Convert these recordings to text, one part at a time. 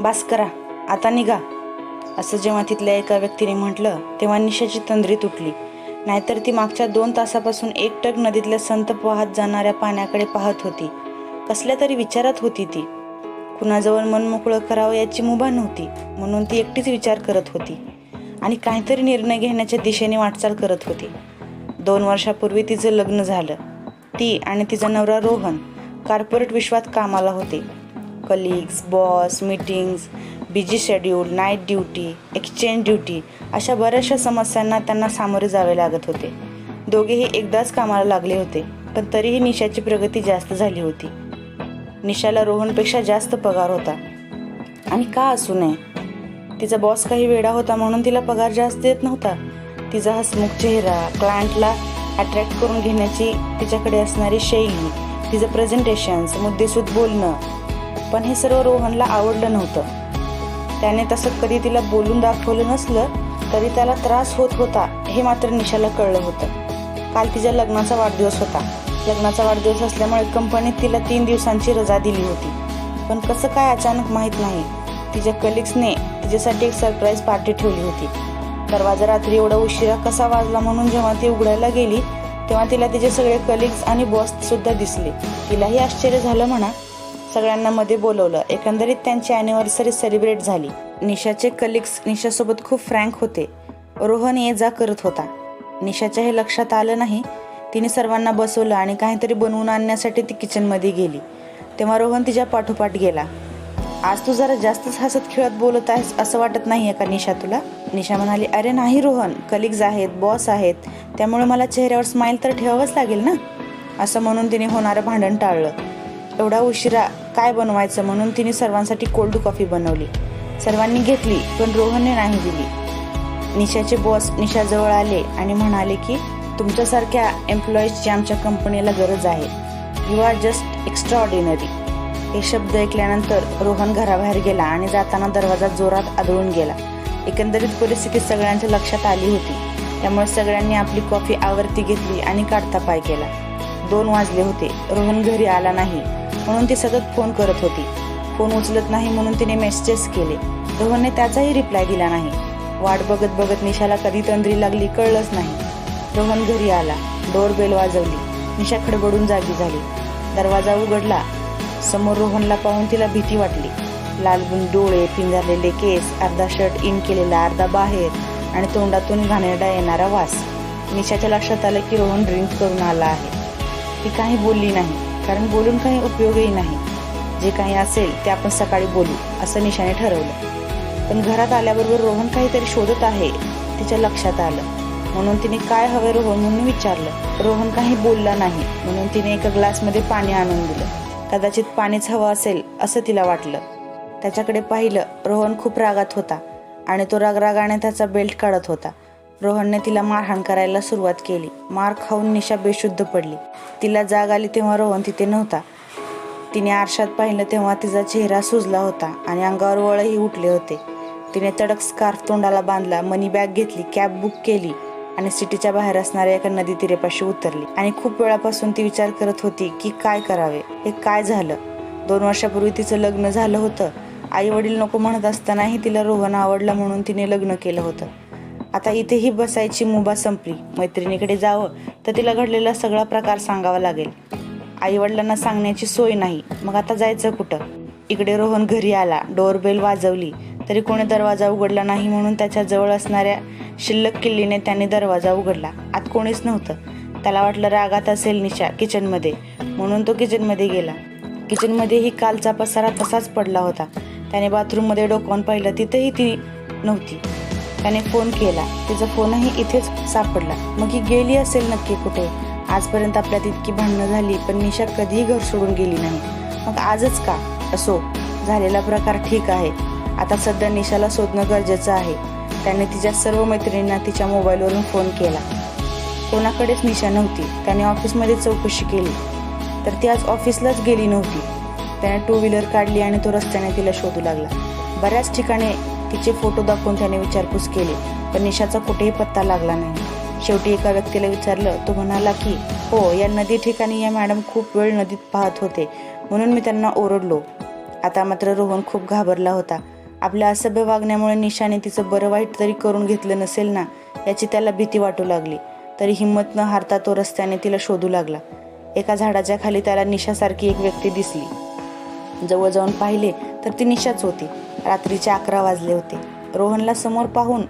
बास करा आता निघा. असं जेव्हा तिथल्या एका व्यक्तीने म्हटलं तेव्हा निशाची तंद्री तुटली. नाहीतर ती मागच्या दोन तासापासून एकटक नदीतल्या संत वाहत जाणाऱ्या पाण्याकडे पाहत होती. कसल्या तरी विचारात होती ती. कुणाजवळ मन मोकळं करावं याची मुभा नव्हती म्हणून ती एकटीच विचार करत होती. आणि काहीतरी निर्णय घेण्याच्या दिशेने वाटचाल करत होती. दोन वर्षापूर्वी तिचं लग्न झालं. ती आणि तिचा नवरा रोहन कॉर्पोरेट विश्वात कामाला होते. Colleagues boss meetings busy schedule night duty exchange duty अशा बऱ्याचशा समस्यांना त्यांना सामोरे जावे लागत होते. दोघेही एकदाच कामाला लागले होते पण तरीही निशाची प्रगती जास्त झाली होती. निशाला रोहनपेक्षा जास्त पगार होता. आणि का असू नये? तिचा बॉस काही वेडा होता म्हणून तिला पगार जास्त देत नव्हता. तिचा हसमुख चेहरा क्लायंटला अट्रॅक्ट करून घेण्याची तिच्याकडे असणारी शैली तिचं प्रेझेंटेशन्स मुद्देसूद बोलणं पण हे सर्व रोहनला आवडलं नव्हतं. त्याने तसं कधी तिला बोलून दाखवलं नसलं तरी त्याला त्रास होत होता हे मात्र निशाला कळलं होतं. काल तिच्या लग्नाचा वाढदिवस होता. लग्नाचा वाढदिवस असल्यामुळे कंपनीत तिला तीन दिवसांची रजा दिली होती. पण कसं काय अचानक माहीत नाही. तिच्या कलिग्सने तिच्यासाठी एक सरप्राईज पार्टी ठेवली होती. दरवाजा रात्री एवढा उशिरा कसा वाजला म्हणून जेव्हा ती उघडायला गेली तेव्हा तिला तिचे सगळे कलिग्स आणि बॉस सुद्धा दिसले. तिलाही आश्चर्य झालं म्हणा सगळ्यांना मध्ये बोलवलं. एकंदरीत त्यांची अॅनिव्हर्सरी सेलिब्रेट झाली. निशाचे कलिग्स निशासोबत खूप फ्रँक होते. रोहन ये जा करत होता. निशाच्या हे लक्षात आलं नाही. तिने सर्वांना बसवलं आणि काहीतरी बनवून आणण्यासाठी ती किचनमध्ये गेली. तेव्हा रोहन तिच्या पाठोपाठ गेला. आज तू जरा जास्तच हसत खेळत बोलत आहेस असं वाटत नाही आहे का निशा तुला? निशा म्हणाली अरे नाही रोहन. कलिग्ज आहेत बॉस आहेत. त्यामुळे मला चेहऱ्यावर स्माईल तर ठेवावंच लागेल ना? असं म्हणून तिने होणारं भांडण टाळलं. एवढा उशिरा काय बनवायचं म्हणून तिने सर्वांसाठी कोल्ड कॉफी बनवली. सर्वांनी घेतली पण रोहनने नाही दिली. निशाचे बॉस निशाजवळ आले आणि म्हणाले की तुमच्यासारख्या एम्प्लॉईजची आमच्या कंपनीला गरज आहे you are just extraordinary हे शब्द ऐकल्यानंतर रोहन घराबाहेर गेला आणि जाताना दरवाजा जोरात आदळून गेला. एकंदरीत परिस्थिती सगळ्यांच्या लक्षात आली होती. त्यामुळे सगळ्यांनी आपली कॉफी आवर्ती घेतली आणि काढता पाय केला. दोन वाजले होते. रोहन घरी आला नाही. म्हणून ती सतत फोन करत होती. फोन उचलत नाही म्हणून तिने मेसेजेस केले. रोहनने त्याचाही रिप्लाय दिला नाही. वाट बघत बघत निशाला कधी तंद्री लागली कळलंच नाही. रोहन घरी आला. डोर बेल वाजवली. निशा खडबडून जागी झाली. दरवाजा उघडला. समोर रोहनला पाहून तिला भीती वाटली. लालबुन डोळे पिंजारलेले केस अर्धा शर्ट इन केलेला अर्धा बाहेर आणि तोंडातून घाणेरडा येणारा वास. निशाच्या लक्षात आलं की रोहन ड्रिंक करून आला आहे. ती काही बोलली नाही. कारण बोलून काही उपयोगही नाही. जे काही असेल ते आपण सकाळी बोलू असं निशाने ठरवलं. पण घरात आल्याबरोबर रोहन काहीतरी शोधत आहे तिच्या लक्षात आलं. म्हणून तिने काय हवं रोहन म्हणून विचारलं. रोहन काही बोलला नाही म्हणून तिने एका ग्लासमध्ये पाणी आणून दिलं. कदाचित पाणीच हवं असेल असं तिला वाटलं. त्याच्याकडे पाहिलं रोहन खूप रागात होता आणि तो रागरागाने त्याचा बेल्ट काढत होता. रोहनने तिला मारहाण करायला सुरुवात केली. मार खाऊन निशा बेशुद्ध पडली. तिला जाग आली तेव्हा रोहन तिथे नव्हता. तिने आरशात पाहिलं तेव्हा तिचा चेहरा सुजला होता आणि अंगावर वळही उठले होते. तिने तडक स्कार्फ तोंडाला बांधला मनी बॅग घेतली कॅब बुक केली आणि सिटीच्या बाहेर असणाऱ्या एका नदी तिरेपाशी उतरली. आणि खूप वेळापासून ती विचार करत होती की काय करावे? हे काय झालं? दोन वर्षापूर्वी तिचं लग्न झालं होतं. आई वडील नको म्हणत असतानाही तिला रोहन आवडला म्हणून तिने लग्न केलं होतं. आता इथेही बसायची मुभा संपली. मैत्रिणीकडे जावं तर तिला घडलेला सगळा प्रकार सांगावा लागेल. आईवडिलांना सांगण्याची सोय नाही. मग आता जायचं कुठं? इकडे रोहन घरी आला. डोअरबेल वाजवली. तरी कोणी दरवाजा उघडला नाही म्हणून त्याच्याजवळ असणाऱ्या शिल्लक किल्लीने त्याने दरवाजा उघडला. आत कोणीच नव्हतं. त्याला वाटलं रागात असेल निशा किचनमध्ये. म्हणून तो किचनमध्ये गेला. किचनमध्येही कालचा पसारा तसाच पडला होता. त्याने बाथरूममध्ये डोकावून पाहिलं तिथेही ती नव्हती. त्याने फोन केला. तिचा फोनही इथेच सापडला. मग ही गेली असेल नक्की कुठे? आजपर्यंत आपल्यात इतकी भांडणं झाली पण निशा कधीही घर सोडून गेली नाही. मग आजच का? असो झालेला प्रकार ठीक आहे. आता सध्या निशाला शोधणं गरजेचं आहे. त्याने तिच्या सर्व मैत्रिणींना तिच्या मोबाईलवरून फोन केला. कोणाकडेच निशा नव्हती. त्याने ऑफिसमध्ये चौकशी केली. तर ती आज ऑफिसलाच गेली नव्हती. त्याने टू व्हीलर काढली आणि तो रस्त्याने तिला शोधू लागला. बऱ्याच ठिकाणी तिचे फोटो दाखवून त्याने विचारपूस केली. पण निशाचा कुठेही पत्ता लागला नाही. शेवटी एका व्यक्तीला विचारलं तो म्हणाला की हो या नदी ठिकाणी या मॅडम खूप वेळ नदीत पाहत होते. म्हणून मी त्यांना ओरडलो. आता मात्र रोहन खूप घाबरला होता. आपल्या असभ्य वागण्यामुळे निशाने तिचं बरं वाईट तरी करून घेतलं नसेल ना याची त्याला भीती वाटू लागली. तरी हिंमत न हारता तो रस्त्याने तिला शोधू लागला. एका झाडाच्या खाली त्याला निशासारखी एक व्यक्ती दिसली. जवळ जाऊन पाहिले तर ती निशाच होती. रात्रीचे अकरा वाजले होते. रोहनला समोर पाहून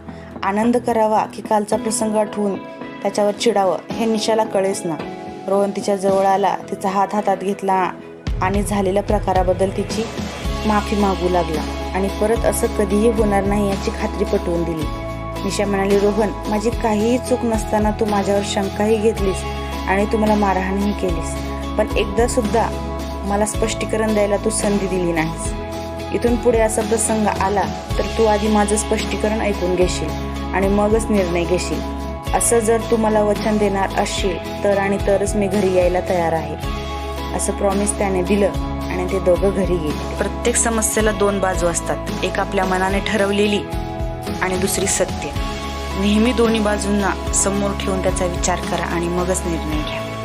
आनंद करावा की कालचा प्रसंग आठवून त्याच्यावर चिडावं हे निशाला कळेच ना. रोहन तिच्या जवळ आला तिचा हात हातात घेतला आणि झालेल्या प्रकाराबद्दल तिची माफी मागू लागला आणि परत असं कधीही होणार नाही याची खात्री पटवून दिली. निशा म्हणाली रोहन माझी काहीही चूक नसताना तू माझ्यावर शंकाही घेतलीस आणि तू मला मारहाणही केलीस. पण एकदा सुद्धा मला स्पष्टीकरण द्यायला तू संधी दिली नाहीस. इथून पुढे असा प्रसंग आला तर तू आधी माझं स्पष्टीकरण ऐकून घेशील आणि मगच निर्णय घेशील. असं जर तू मला वचन देणार असशील तर आणि तरच मी घरी यायला तयार आहे. असं प्रॉमिस त्याने दिलं आणि ते दोघं घरी गेले. प्रत्येक समस्येला दोन बाजू असतात. एक आपल्या मनाने ठरवलेली आणि दुसरी सत्य. नेहमी दोन्ही बाजूंना समोर ठेवून त्याचा विचार करा आणि मगच निर्णय घ्या.